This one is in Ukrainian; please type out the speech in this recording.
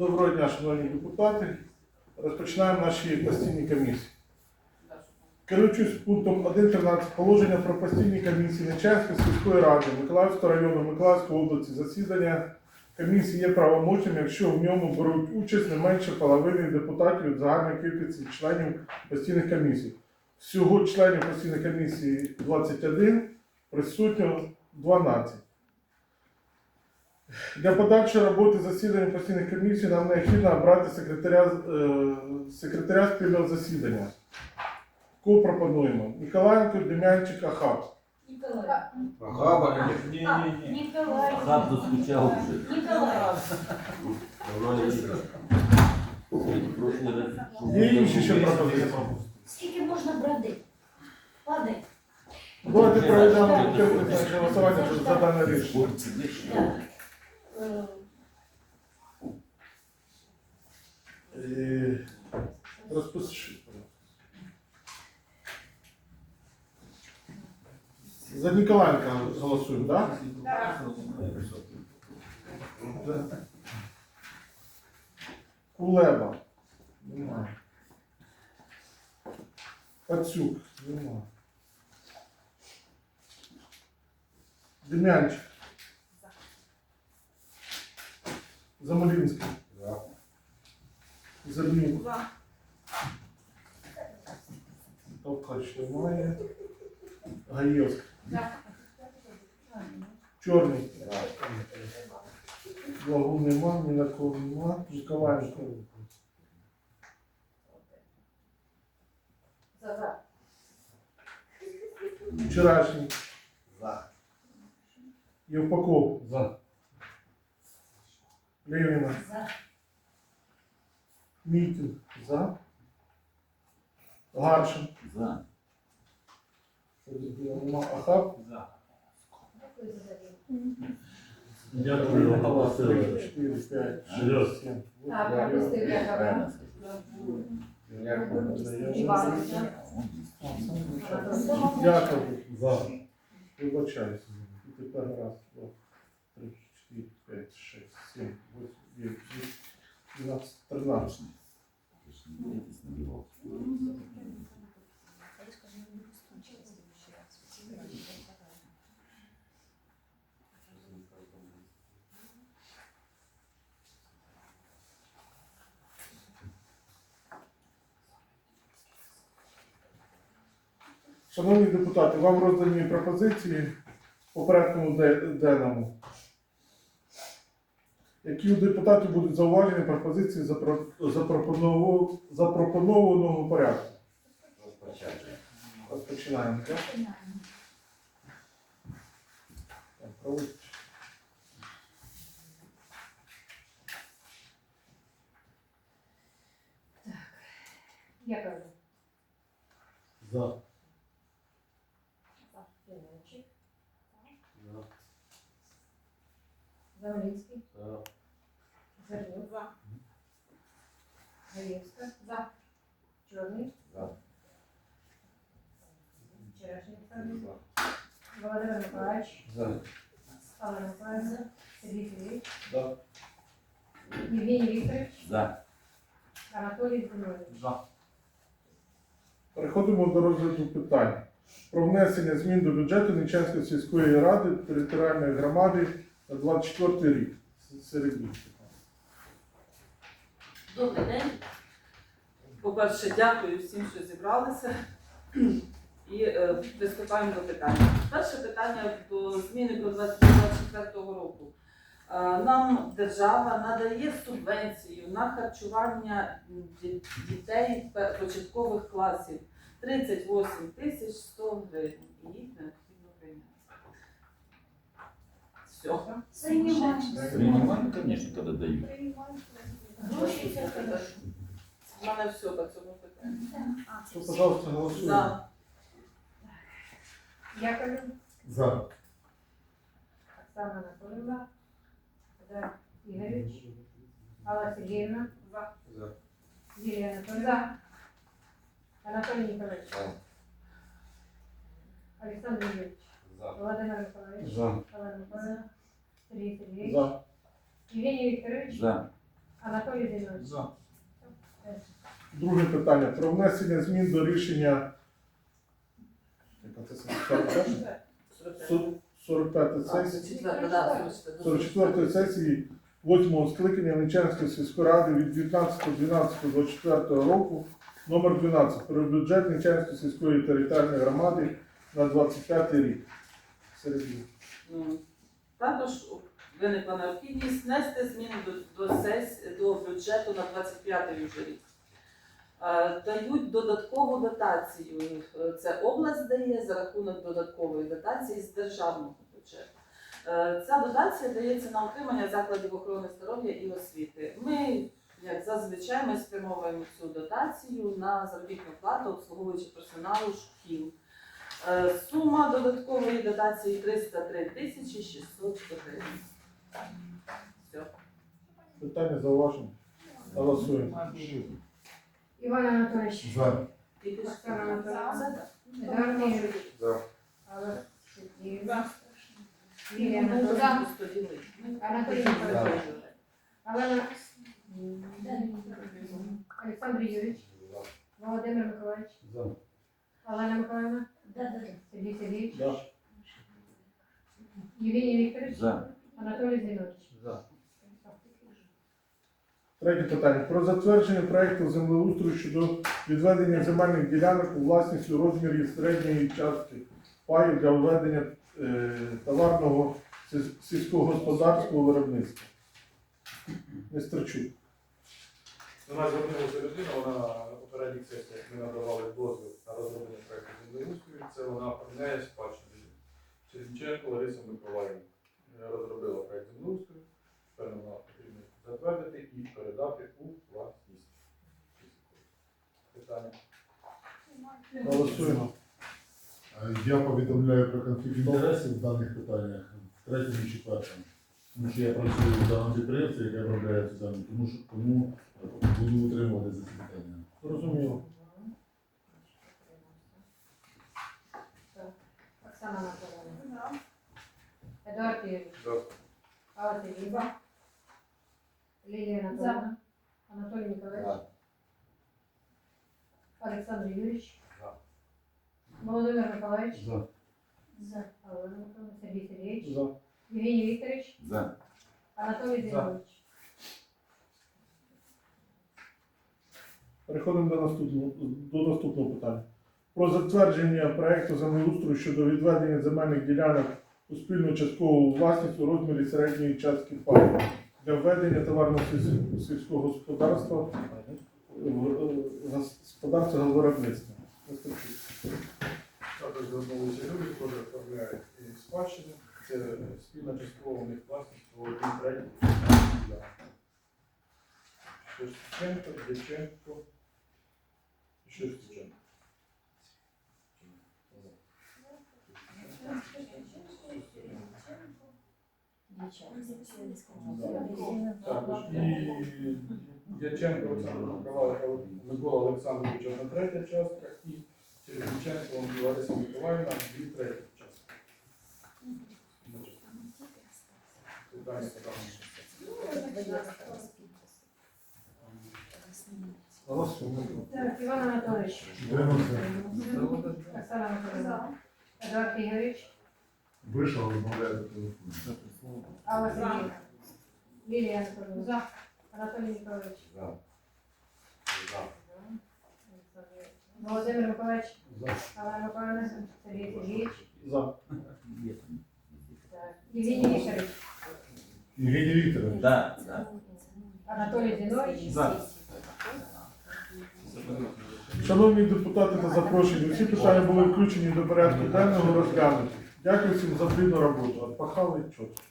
Доброго дня, шановні депутати. Розпочинаємо наші постійні комісії. Керуючись пунктом 1.13 положення про постійні комісії Нечаївської сільської ради Миколаївського району Миколаївської області засідання комісії є правомочним, якщо в ньому беруть участь не менше половини депутатів від загальної кількості членів постійних комісій. Всього членів постійної комісії 21, присутньо 12. Для подальшої роботи засідання постійних комісій нам необхідно обрати секретаря, е, секретаря спільного засідання. Кого пропонуємо? Ніколаєнко, Дем'янчик, Ахаб. Николай. Ага, конечно. А, Николай. Хаб заскучав вже. Давно не. Є інші ще пропозиції? Скільки можна брати? Падай. Давайте проведемо голосування за дане рішення. Розпиши. За Ніколаєнка голосуємо, так? Да? Кулеба. Нема. Пацюк. Нема. Дем'янчик. Замолінський. Зернюк. Товкач немає. Гаєвська. Чорний. Благу нема, Мінаков нема. Ніколаєнко. За, за. Вчорашній. За. Євпаков. За. Левіна. За. Мітін. За. Гаршин. За. Ахаб. За. Дякую Михайло Васильович. 4, 5, 6, 7, Так, пропустив я скажу. Івановича. Дякую. За. Вибачаюся. І тепер раз, два, 5, 6, 7, 8, 9, 10, 12, 13. Шановні депутати, вам роздані пропозиції по попередньому денному. Які у депутатів будуть зауважені пропозиції запропонованого, запропонованого порядку? Розпочинаємо. Так? Так, проводьте. Дякую. За. Заволинський. Зернюк. За. Гаєвська. За. Чорний. За. Олександр. Володимир Миколаївич. За. Алла Миколаївна. Сергій Сергійович. Да. Євгеній Вікторович. За. Анатолій Зинович. За. Переходимо до розгляду питань про внесення змін до бюджету Нечанської сільської ради територіальної громади на 24 рік. Середній. Добрий день. По-перше, дякую всім, що зібралися. І е, приступаємо до питання. Перше питання до зміни про 2024 року. Е, нам держава надає субвенцію на харчування дітей початкових класів 38 тисяч 100 гривень. І їх необхідно прийняти. Все. Приймаємо. Принимаем, конечно, когда дают. Гроші це хорошо. У мене все по цьому питанню. То, пожалуйста, голосуємо. За. Дякую. За. Оксана Анатоліївна. Федор Ігорович. Алла Сергіївна. За. За. Юлія Анатоліївна. Анатолій Ніколаївич. За. Олександр Юрійович. За. Володимир Миколаївич. За. Олена Миколаївна. Сергій Сергійович. За. Євгеній Вікторович. За. Анатолій Зінович. За. Друге питання. Про внесення змін до рішення яка це сесія? 41? 45 А, сесії. це четверта, 44 сесії 8 скликання Нечанської сільської ради від 19.12.24 року номер 12 про бюджет Нечанської сільської територіальної громади на 25 рік. Середній. Ну, Також виникла необхідність внести зміни до, до, сес, до бюджету на 25 вже рік. Е, Дають додаткову дотацію. Е, Це область дає за рахунок додаткової дотації з державного бюджету. Е, Ця дотація дається на утримання закладів охорони здоров'я і освіти. Ми, як зазвичай, ми спрямовуємо цю дотацію на заробітну плату обслуговуючи персоналу шкіл. Сума додаткової дотації 303 тисячі 600 гривень. Все. Питання зауваження. Голосуємо. Іван Анатолійович. За. Оксана Анатолійовна. Це За. Лілія Анатолійовна. Анатолій За. Олена. Олександр Юрійович. Володимир Миколаївич. За. Олена Миколаївна. Сергій Сергійович. Да. Євгеній Вікторович. За. Анатолій Зінович. За. Третє питання. Про затвердження проекту землеустрою щодо відведення земельних ділянок у власність у розмірі середньої частки паю для введення е, товарного сільськогосподарського виробництва. Нестерчук. До нас звернулася людина, вона на попередніх сесіях ми надавали дозвіл на розроблення проекту землеустрою. Це вона оформляє спадщину. Черніченко Лариса Миколаївна розробила проект землеустрою. Тепер нам потрібно затвердити і передати у власність. Питання. Голосуємо. Е, Я повідомляю про конфлікт інтересів в даних питаннях в третьому і четвертому. Тому що я працюю в даному підприємстві, яке обробляє цю землю, тому що тому е, буду утримувати за це питання. Зрозуміло. Оксана Анатолійовна. Ігорович. За. Алла Сергійовна. Лілія Анатолійовна. Анатолій Миколаївич. За. Олександр Юрійович. За. Володимир Миколаївич. За. За. Олена Миколаївна. Сергій Сергійович. За. Євгеній Вікторович. За. Анатолій Зінович. Переходимо до наступного, до наступного питання. Про затвердження проекту землеустрою щодо відведення земельних ділянок у спільну часткову власність у розмірі середньої частки паю для введення товарного сільського господарства в- е, виробництва. Також звернулися люди, теж оформляють і спадщину. Це спільна часткова у них власність по одній третій. Шевченко, Дяченко Шевченко. І Дяченко Олександр Миколаївич, Микола Олександрович одна третя частка і Черніченко Лариса Миколаївна дві треті частки. Питання. Так, Іван Анатолійович. Оксана Анатолійовна. Едуард Ігорович. Вийшов, розмовляє по телефону. Алла Сергійовна. Лілія Анатолійовна. За. Анатолій Миколаївич. За. За. Володимир Миколаївич. За. Олена Миколаївна. Сергій Сергійович. За. Так. Євгеній Вікторович. Євгеній Вікторович. Да. Да. Анатолій Зінович. За. Шановні депутати та запрошені, всі питання були включені до порядку денного розглянуті. Дякую всім за плідну роботу. Отпахали чітко.